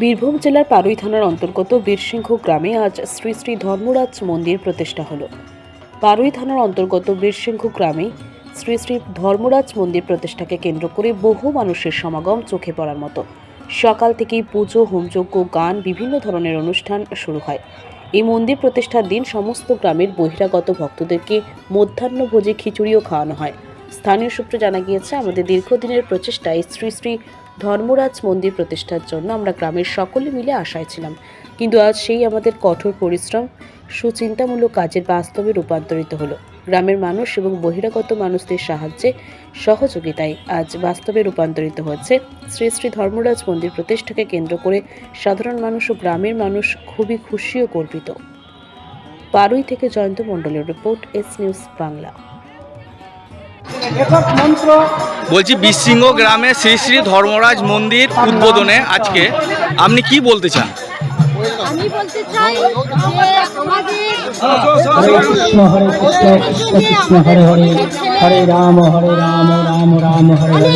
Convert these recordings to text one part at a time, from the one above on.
বীরভূম জেলার পারুই থানার অন্তর্গত বীরসিংহ গ্রামে আজ শ্রী শ্রী ধর্মরাজ মন্দির প্রতিষ্ঠা হলো। পারুই থানার অন্তর্গত বীরসিংহ গ্রামে শ্রী শ্রী ধর্মরাজ মন্দির প্রতিষ্ঠাকে কেন্দ্র করে বহু মানুষের সমাগম চোখে পড়ার মতো। সকাল থেকেই পুজো, হোমযজ্ঞ, গান, বিভিন্ন ধরনের অনুষ্ঠান শুরু হয়। এই মন্দির প্রতিষ্ঠার দিন সমস্ত গ্রামের বহিরাগত ভক্তদেরকে মধ্যাহ্নভোজে খিচুড়িও খাওয়ানো হয়। স্থানীয় সূত্রে জানা গিয়েছে, আমাদের দীর্ঘদিনের প্রচেষ্টায় শ্রী শ্রী ধর্মরাজ মন্দির প্রতিষ্ঠার জন্য আমরা গ্রামের সকলে মিলে আশায় ছিলাম। কিন্তু আজ সেই আমাদের কঠোর পরিশ্রম, সুচিন্তামূলক কাজের বাস্তবে রূপান্তরিত হলো। গ্রামের মানুষ এবং বহিরাগত মানুষদের সাহায্যে সহযোগিতায় আজ বাস্তবে রূপান্তরিত হচ্ছে শ্রী শ্রী ধর্মরাজ মন্দির প্রতিষ্ঠাকে কেন্দ্র করে সাধারণ মানুষ ও গ্রামের মানুষ খুবই খুশি ও গর্বিত। পারুই থেকে জয়ন্ত মণ্ডলের রিপোর্ট, এস নিউজ বাংলা। বলছি বিশৃঙ্গ গ্রামে শ্রী শ্রী ধর্মরাজ মন্দির উদ্বোধনে আজকে। আপনি কি বলতে চান? আমি বলতে চাই কৃষ্ণ হরে কৃষ্ণ কৃষ্ণ কৃষ্ণ হরে হরে হরে রাম হরে রাম রাম রাম হরে হরে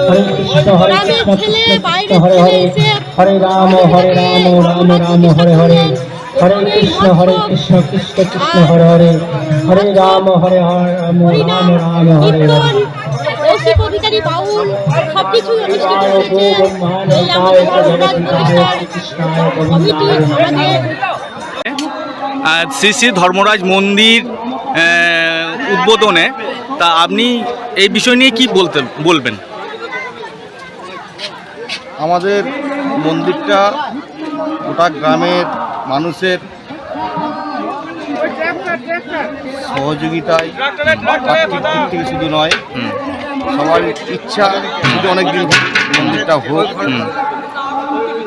হরে কৃষ্ণ হরে কৃষ্ণ হরে হরে হরে রাম হরে রাম রাম রাম হরে হরে। হরে কৃষ্ণ হরে কৃষ্ণ কৃষ্ণ কৃষ্ণ হরে হরে। হরে রাম হরে হরে রাম রাম রাম হরে হরে শ্রী শ্রী ধর্মরাজ মন্দির উদ্বোধনে তা আপনি এই বিষয় নিয়ে কি বলতে বলবেন? আমাদের মন্দিরটা গোটা গ্রামের মানুষের সহযোগিতায় থেকে শুধু নয়, সবার ইচ্ছা যদি অনেকদিন মন্দিরটা হোক,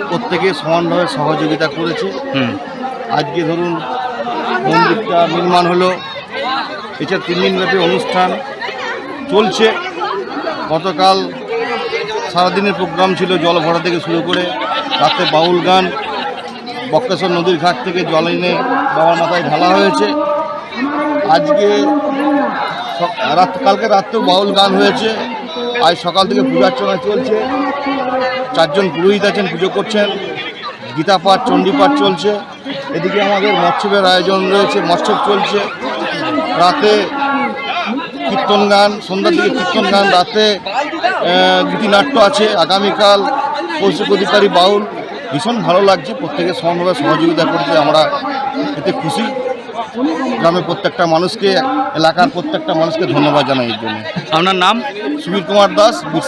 প্রত্যেকে সমানভাবে সহযোগিতা করেছে। আজকে ধরুন মন্দিরটা নির্মাণ হলো এছাড়া তিন দিনব্যাপী অনুষ্ঠান চলছে। গতকাল সারাদিনের প্রোগ্রাম ছিল, জল ভরা থেকে শুরু করে রাতে বাউল গান বক্রেশ্বর নদীর ঘাট থেকে জল এনে বাবার মাথায় ঢালা হয়েছে আজকে রাত কালকে রাত্রেও বাউল গান হয়েছে আজ সকাল থেকে পূজার্চনা চলছে চারজন পুরোহিত আছেন পুজো করছেন গীতা পাঠ চণ্ডী পাঠ চলছে এদিকে আমাদের মৎস্যবের আয়োজন রয়েছে মৎস্য চলছে রাতে কীর্তন গান সন্ধ্যার দিকে কীর্তন গান রাতে গীতিনাট্য আছে আগামীকাল কৌশিক অধিকারী বাউল ভীষণ ভালো লাগছে। প্রত্যেকে সমানভাবে সহযোগিতা করছে আমরা এতে খুশি। গ্রামের প্রত্যেকটা মানুষকে এলাকার প্রত্যেকটা মানুষকে ধন্যবাদ জানাই এর জন্য। আপনার নাম? সুবীর কুমার দাস বীর